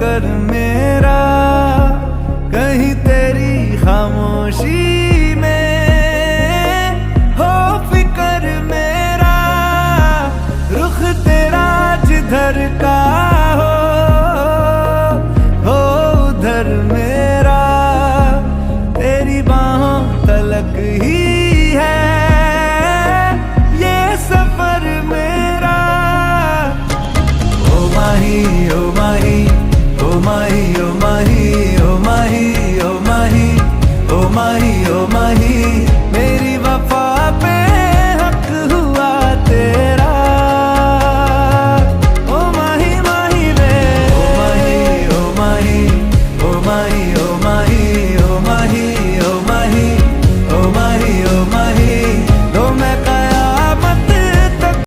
कर मेरा, कहीं तेरी खामोशी में हो फिकर मेरा। रुख तेरा जिधर का हो हो उधर मेरा। तेरी बाहों तलक ही